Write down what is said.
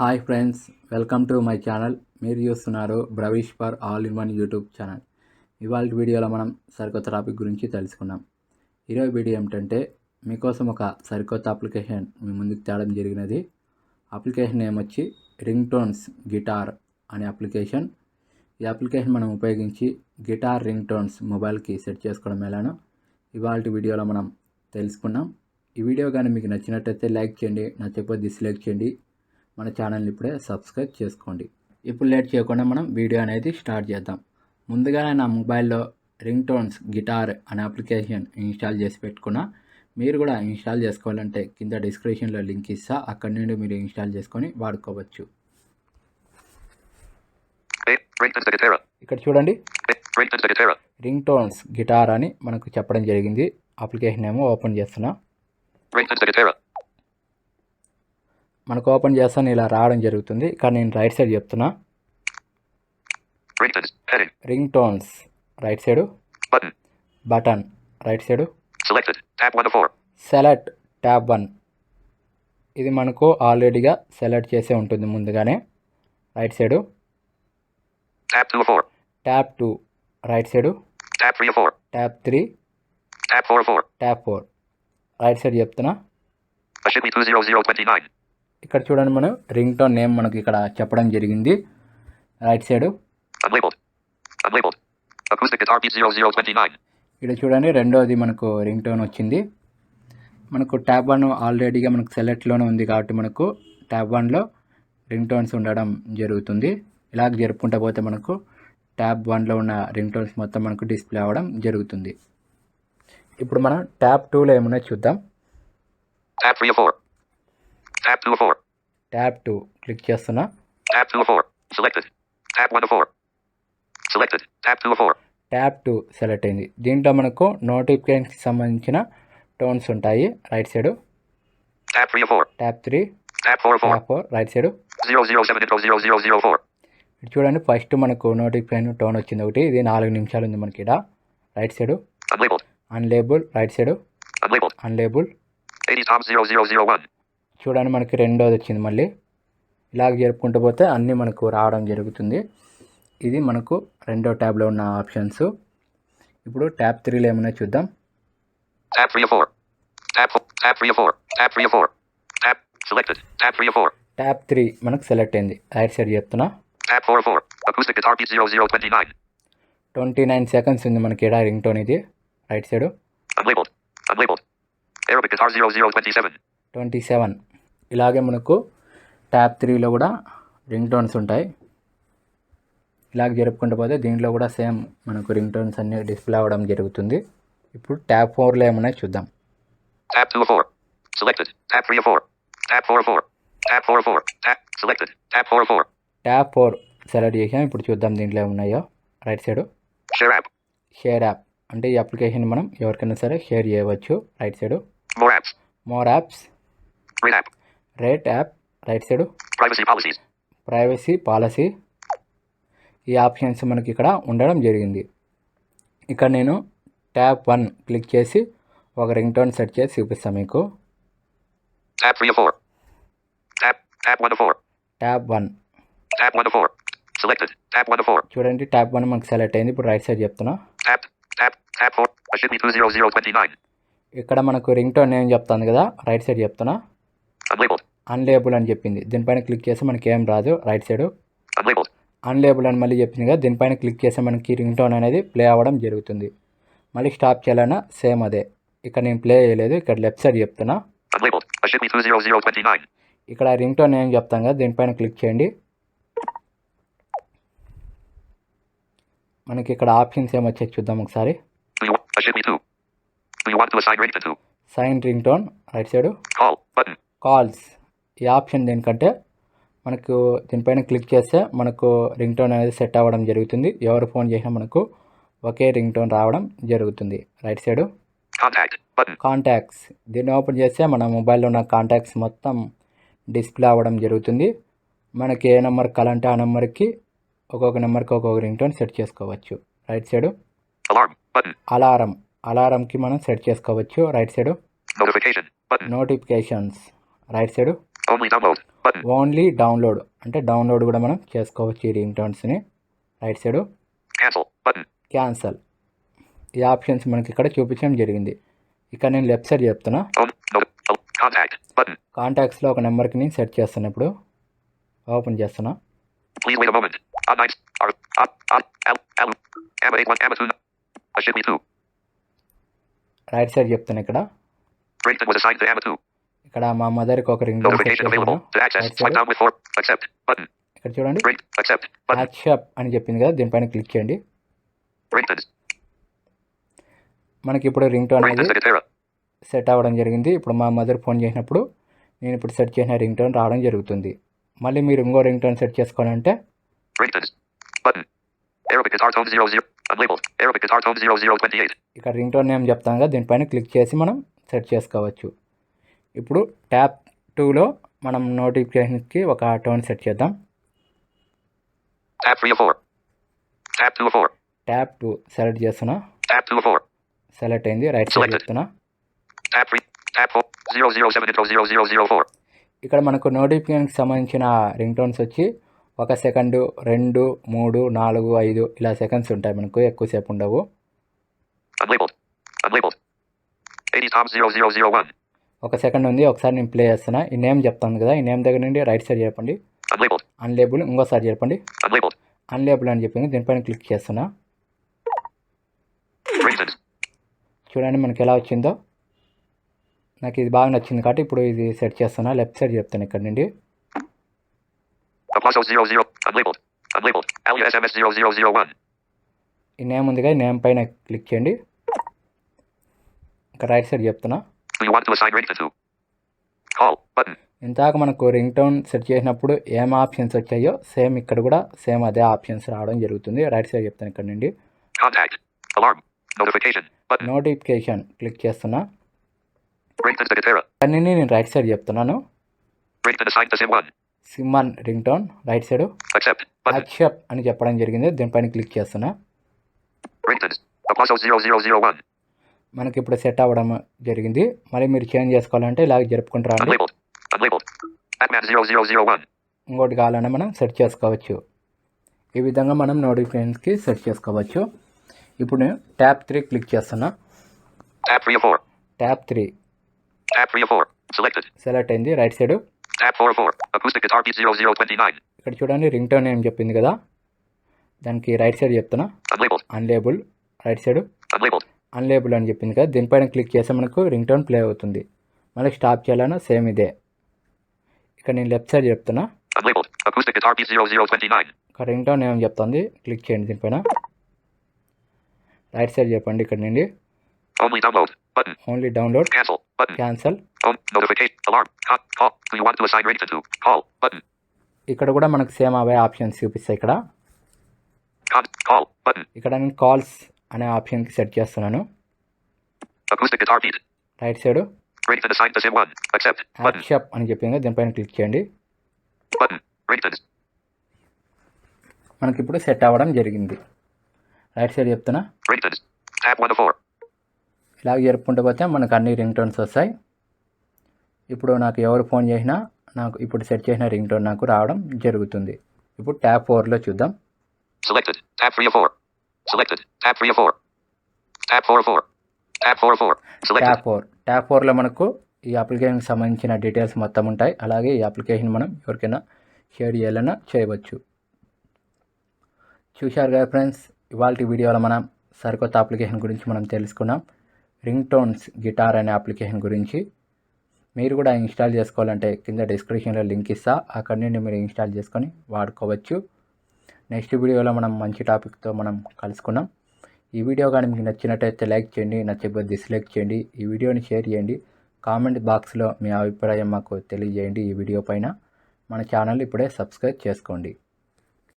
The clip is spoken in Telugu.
Hi friends welcome to my channel. మీరు చూస్తున్నారు Bravish for all in one YouTube channel. ఇవాళ వీడియోలో మనం సరికొత్త టాపిక్ గురించి తెలుసుకున్నాం ఈరోజు వీడియో ఏమిటంటే మీకోసం ఒక సరికొత్త అప్లికేషన్ మీ ముందుకు తేవడం జరిగినది. అప్లికేషన్ నేమ్ వచ్చి రింగ్ టోన్స్ గిటార్ అనే అప్లికేషన్. ఈ అప్లికేషన్ మనం ఉపయోగించి గిటార్ రింగ్ టోన్స్ మొబైల్కి సెట్ చేసుకోవడం ఎలానో ఇవాళ వీడియోలో మనం తెలుసుకున్నాం ఈ వీడియో కానీ మీకు నచ్చినట్టయితే లైక్ చేయండి నచ్చకపోతే డిస్లైక్ చేయండి. మన ఛానల్ని ఇప్పుడే సబ్స్క్రైబ్ చేసుకోండి. ఇప్పుడు లేట్ చేయకుండా మనం వీడియో అనేది స్టార్ట్ చేద్దాం. ముందుగానే నా మొబైల్లో రింగ్ టోన్స్ గిటార్ అనే అప్లికేషన్ ఇన్స్టాల్ చేసి పెట్టుకున్నా మీరు కూడా ఇన్స్టాల్ చేసుకోవాలంటే కింద డిస్క్రిప్షన్లో లింక్ ఇస్తా. అక్కడి నుండి మీరు ఇన్స్టాల్ చేసుకొని వాడుకోవచ్చు. ఇక్కడ చూడండి. రింగ్ టోన్స్ గిటార్ అని మనకు చెప్పడం జరిగింది. అప్లికేషన్ ఏమో ఓపెన్ చేస్తున్నా. మనకు ఓపెన్ చేస్తాను ఇలా రావడం జరుగుతుంది కానీ నేను రైట్ సైడ్ చెప్తున్నా. Ring tones right side. Button right side Selected. Tab 1 of 4. Select tab one ఇది మనకు ఆల్రెడీగా సెలెక్ట్ చేసే ఉంటుంది ముందుగానే right side Tab 2 of 4. Tab two right side Tab 3 of 4. Tab three Tab 4 of 4. Tab four right side చెప్తున్నా Ashimi 20029. ఇక్కడ చూడండి మనం రింగ్ టోన్ నేమ్ మనకి ఇక్కడ చెప్పడం జరిగింది. Right side Unlabeled. Unlabeled. Acoustic guitar beat 0029. ఇక్కడ చూడండి రెండోది మనకు రింగ్ టోన్ వచ్చింది. మనకు ట్యాబ్ వన్ ఆల్రెడీగా మనకు సెలెక్ట్లోనే ఉంది కాబట్టి మనకు ట్యాబ్ వన్లో రింగ్ టోన్స్ ఉండడం జరుగుతుంది. ఇలాగ జరుపుకుంటా పోతే మనకు ట్యాబ్ వన్లో ఉన్న రింగ్ టోన్స్ మొత్తం మనకు డిస్ప్లే అవ్వడం జరుగుతుంది. ఇప్పుడు మనం ట్యాబ్ టూలో ఏమున్నాయో చూద్దాం. Tab 3 of 4. Tab 2 of 4. Tab two click చేస్తున్నా Tab 2 of 4. Selected. Tab 1 of 4. Selected. Tab 2 of 4. Tab two select అయింది దీంట్లో మనకు నోటిఫికేషన్కి సంబంధించిన టోన్స్ ఉంటాయి right side 3 of 4. Tab three Tab 4 of 4. Tab four right side 007 intro 0004. ఇది చూడండి ఫస్ట్ మనకు నోటిఫికేషన్ టోన్ వచ్చింది ఒకటి ఇది నాలుగు నిమిషాలు ఉంది మనకి ఇక్కడ right side Unlabeled. Unlabel right side Unlabeled. Unlabel 80 Tom 0001. చూడండి మనకి రెండోది వచ్చింది మళ్ళీ ఇలాగ జరుపుకుంటూ పోతే అన్నీ మనకు రావడం జరుగుతుంది ఇది మనకు రెండో ట్యాబ్లో ఉన్న ఆప్షన్స్ ఇప్పుడు ట్యాబ్ త్రీలో ఏమైనా చూద్దాం Tab 3 of 4. Tab 4. Tab 3 of 4. Tab 3 of 4. Tab. Selected. Tab 3 of 4. Tab three మనకు సెలెక్ట్ అయింది రైట్ సైడ్ చెప్తున్నా Tab 4 of 4. Acoustic guitar beat 0029. Twenty nine seconds ఉంది మనకి ఇక్కడ రింగ్ టోన్ ఇది right side Unlabeled. Unlabeled. Arabic guitar 0027. Twenty seven ఇలాగే మనకు ట్యాబ్ త్రీలో కూడా రింగ్ టోన్స్ ఉంటాయి ఇలాగ జరుపుకుంటూ పోతే దీంట్లో కూడా సేమ్ మనకు రింగ్ టోన్స్ అన్నీ డిస్ప్లే అవ్వడం జరుగుతుంది ఇప్పుడు ట్యాబ్ ఫోర్లో ఏమన్నా చూద్దాం Tab 2 of 4. Selected. Tab 3 of 4. Tab 4 of 4. Tab 4 of 4. Tab. Selected. Tab 4 of 4. Tab four select చేసాం ఇప్పుడు చూద్దాం దీంట్లో ఏమున్నాయో రైట్ సైడ్. షేర్ యాప్ అంటే ఈ అప్లికేషన్ మనం ఎవరికైనా సరే షేర్ చేయవచ్చు right side apps. More apps. Rate app right side. Privacy policy ఈ ఆప్షన్స్ మనకి ఇక్కడ ఉండడం జరిగింది ఇక్కడ నేను ట్యాప్ వన్ క్లిక్ చేసి ఒక రింగ్ టోన్ సెట్ చేసి చూపిస్తాను మీకు Tab 3 of 4. Tab. Tab 1 of 4. Tap one Tab 1 of 4. Selected. Tab 1 of 4. చూడండి ట్యాప్ వన్ మనకు సెలెక్ట్ అయింది ఇప్పుడు రైట్ సైడ్ చెప్తున్నా Tab. Tab. Tab 4. Ashimi 20029. ఇక్కడ మనకు రింగ్ టోన్ ఏం చెప్తాను కదా రైట్ సైడ్ చెప్తున్నా. అన్లేబుల్ అని చెప్పింది దీనిపైన క్లిక్ చేస్తే మనకి ఏం రాదు రైట్ సైడ్. అన్లేబుల్ అని మళ్ళీ చెప్పింది కదా దీనిపైన క్లిక్ చేస్తే మనకి రింగ్ టోన్ అనేది ప్లే అవ్వడం జరుగుతుంది మళ్ళీ స్టాప్ చేయాలన్నా సేమ్ అదే ఇక్కడ నేను ప్లే చేయలేదు ఇక్కడ లెఫ్ట్ సైడ్ చెప్తున్నా Unlabeled. Ashimi 20029. ఇక్కడ రింగ్ టోన్ ఏం చెప్తాం కదా దీనిపైన క్లిక్ చేయండి మనకి ఇక్కడ ఆప్షన్స్ ఏమొచ్చాయి చూద్దాం ఒకసారి Do you want Ashimi 2? Do you want to assign ringtone to? Sign ring tone right side. Calls ఈ ఆప్షన్ దేనికంటే మనకు దీనిపైన క్లిక్ చేస్తే మనకు రింగ్ టోన్ అనేది సెట్ అవ్వడం జరుగుతుంది ఎవరు ఫోన్ చేసినా మనకు ఒకే రింగ్ టోన్ రావడం జరుగుతుంది రైట్ సైడ్. కాంటాక్ట్స్ దీన్ని ఓపెన్ చేస్తే మన మొబైల్లో ఉన్న కాంటాక్ట్స్ మొత్తం డిస్ప్లే అవ్వడం జరుగుతుంది మనకి ఏ నెంబర్ కావాలంటే ఆ నెంబర్కి ఒక్కొక్క నెంబర్కి ఒక్కొక్క రింగ్ టోన్ సెట్ చేసుకోవచ్చు రైట్ సైడ్. అలారం అలారంకి మనం సెట్ చేసుకోవచ్చు right side. Notifications right side. Only download అంటే డౌన్లోడ్ కూడా మనం చేసుకోవచ్చు ఈ రింగ్ టోన్స్ని రైట్ సైడ్. క్యాన్సల్ ఈ ఆప్షన్స్ మనకి ఇక్కడ చూపించడం జరిగింది ఇక్కడ నేను లెఫ్ట్ సైడ్ చెప్తున్నా. కాంటాక్ట్స్లో ఒక నెంబర్కి నేను సెట్ చేస్తాను ఇప్పుడు ఓపెన్ చేస్తున్నా Please wait a moment. On night. R. On. On. L. L. Amma 8 1. Amma 2. Ashimi 2. Right side చెప్తున్నా ఇక్కడ ఇక్కడ మా మదర్కి ఒక రింగ్ ఇక్కడ చూడండి. అని చెప్పింది కదా దీనిపైన క్లిక్ చేయండి. మనకి ఇప్పుడు రింగ్ టోన్ అనేది సెట్ అవ్వడం జరిగింది. ఇప్పుడు మా మదర్ ఫోన్ చేసినప్పుడు నేను ఇప్పుడు సెట్ చేసిన రింగ్ టోన్ రావడం జరుగుతుంది. మళ్ళీ మీరు ఇంకో రింగ్ టోన్ సెట్ చేసుకోవాలంటే ఇక్కడ రింగ్ టోన్ నేమ్ చెప్తాను కదా దీనిపైన క్లిక్ చేసి మనం సెట్ చేసుకోవచ్చు. ఇప్పుడు ట్యాప్ టూలో మనం నోటిఫికేషన్కి ఒక టోన్ సెట్ చేద్దాం Tab 3 of 4. Tab 2 of 4. Tap two select చేస్తున్నా Tab 2 of 4. సెలెక్ట్ అయింది రైట్ సైడ్ Selected. చెప్తున్నా Tab 3. Tab 4. 007 intro 0004. ఇక్కడ మనకు నోటిఫికేషన్కి సంబంధించిన రింగ్ టోన్స్ వచ్చి ఒక సెకండ్ రెండు మూడు నాలుగు ఐదు ఇలా సెకండ్స్ ఉంటాయి మనకు ఎక్కువసేపు ఉండవు Unlabeled. Unlabeled. 80 Tom 0001. ఒక సెకండ్ ఉంది ఒకసారి నేను ప్లే చేస్తున్నా ఈ నేమ్ చెప్తాను కదా ఈ నేమ్ దగ్గర నుండి రైట్ సైడ్ చెప్పండి. అన్లేబుల్ ఇంకోసారి చెప్పండి. అన్లేబుల్ అని చెప్పింది దీనిపైన క్లిక్ చేస్తున్నా. చూడండి మనకి ఎలా వచ్చిందో నాకు ఇది బాగా నచ్చింది కాబట్టి ఇప్పుడు ఇది సెట్ చేస్తున్నా లెఫ్ట్ సైడ్ చెప్తాను ఇక్కడ నుండి Apostle 00. Unlabeled. Unlabeled. Alia SMS 0001. ఈ నేమ్ ఉంది కదా ఈ నేమ్ పైన క్లిక్ చేయండి ఇక్కడ రైట్ సైడ్ చెప్తున్నా ఇందాక మనకు రింగ్ టోన్ సెట్ చేసినప్పుడు ఏం ఆప్షన్స్ వచ్చాయో సేమ్ ఇక్కడ కూడా సేమ్ అదే ఆప్షన్స్ రావడం జరుగుతుంది రైట్ సైడ్ చెప్తాను ఇక్కడ నుండి. నోటిఫికేషన్ క్లిక్ చేస్తున్నా. అన్నీ నేను రైట్ సైడ్ చెప్తున్నాను Brinkton assigned to SIM 1. SIM one ring tone right side. Accept అని చెప్పడం జరిగింది దీనిపైన క్లిక్ చేస్తున్నా Brinkton. Apostle 0001. మనకి ఇప్పుడు సెట్ అవ్వడం జరిగింది మరి మీరు చేంజ్ చేసుకోవాలంటే ఇలా జరుపుకుంటూ రండి Unlabeled. Unlabeled. Batman 0001. ఇంకోటి కావాలన్నా మనం సెట్ చేసుకోవచ్చు ఈ విధంగా మనం నోటిఫికేషన్స్కి సెట్ చేసుకోవచ్చు ఇప్పుడు నేను ట్యాప్ త్రీ క్లిక్ చేస్తున్నా Tab 3 of 4. Tap three Tab 3 of 4. Selected. Select అయింది right side Tab 4 of 4. Acoustic guitar beat 0029. ఇక్కడ చూడండి రింగ్ టోన్ ఏం చెప్పింది కదా దానికి రైట్ సైడ్ చెప్తున్నా. అన్లేబుల్ రైట్ సైడ్. అన్లేబుల్ అని చెప్పింది కదా దీనిపైన క్లిక్ చేస్తే మనకు రింగ్ టోన్ ప్లే అవుతుంది. మళ్ళీ స్టాప్ చేయాలన్నా సేమ్ ఇదే. ఇక్కడ నేను లెఫ్ట్ సైడ్ చెప్తున్నా. Unlabeled. Acoustic guitar beat 0029. ఇక్కడ రింగ్ టోన్ ఏం చెప్తుంది? క్లిక్ చేయండి దీనిపైన రైట్ సైడ్ చెప్పండి ఇక్కడ నుండి. Only download. క్యాన్సల్. ఇక్కడ కూడా మనకు సేమ్ అవే ఆప్షన్స్ చూపిస్తాయి ఇక్కడ. ఇక్కడ కాల్స్ అనే ఆప్షన్కి సెట్ చేస్తున్నాను. Right side Brinkton assigned to SIM 1. Accept. Button. Accept అని చెప్పింది దీనిపైన క్లిక్ చేయండి. మనకి ఇప్పుడు సెట్ అవ్వడం జరిగింది రైట్ సైడ్ చెప్తున్నా Brinkton. Tab 1 of 4. ఇలాగ జరుపుకుంటూ పోతే మనకు అన్ని రింగ్ టోన్స్ వస్తాయి ఇప్పుడు నాకు ఎవరు ఫోన్ చేసినా నాకు ఇప్పుడు సెట్ చేసిన రింగ్ టోన్ నాకు రావడం జరుగుతుంది ఇప్పుడు ట్యాప్ ఫోర్లో చూద్దాం Selected. Tab 3 of 4. Tab 4 of 4. Tab 4 of 4. Selected. Tap four tap ఫోర్లో మనకు ఈ అప్లికేషన్కి సంబంధించిన డీటెయిల్స్ మొత్తం ఉంటాయి అలాగే ఈ అప్లికేషన్ మనం ఎవరికైనా షేర్ చేయాలన్నా చేయవచ్చు చూశారు కదా ఫ్రెండ్స్ ఇవాళ వీడియోలో మనం సరికొత్త అప్లికేషన్ గురించి మనం తెలుసుకున్నాం రింగ్ టోన్స్ గిటార్ అనే అప్లికేషన్ గురించి మీరు కూడా ఇన్స్టాల్ చేసుకోవాలంటే కింద డిస్క్రిప్షన్లో లింక్ ఇస్తా అక్కడ నుండి మీరు ఇన్స్టాల్ చేసుకొని వాడుకోవచ్చు నెక్స్ట్ వీడియోలో మనం మంచి టాపిక్తో మనం కలుసుకున్నాం ఈ వీడియో కానీ మీకు నచ్చినట్టయితే లైక్ చేయండి నచ్చకపోతే డిస్లైక్ చేయండి. ఈ వీడియోని షేర్ చేయండి. కామెంట్ బాక్స్లో మీ అభిప్రాయం మాకు తెలియజేయండి ఈ వీడియో పైన. మన ఛానల్ ఇప్పుడే సబ్స్క్రైబ్ చేసుకోండి.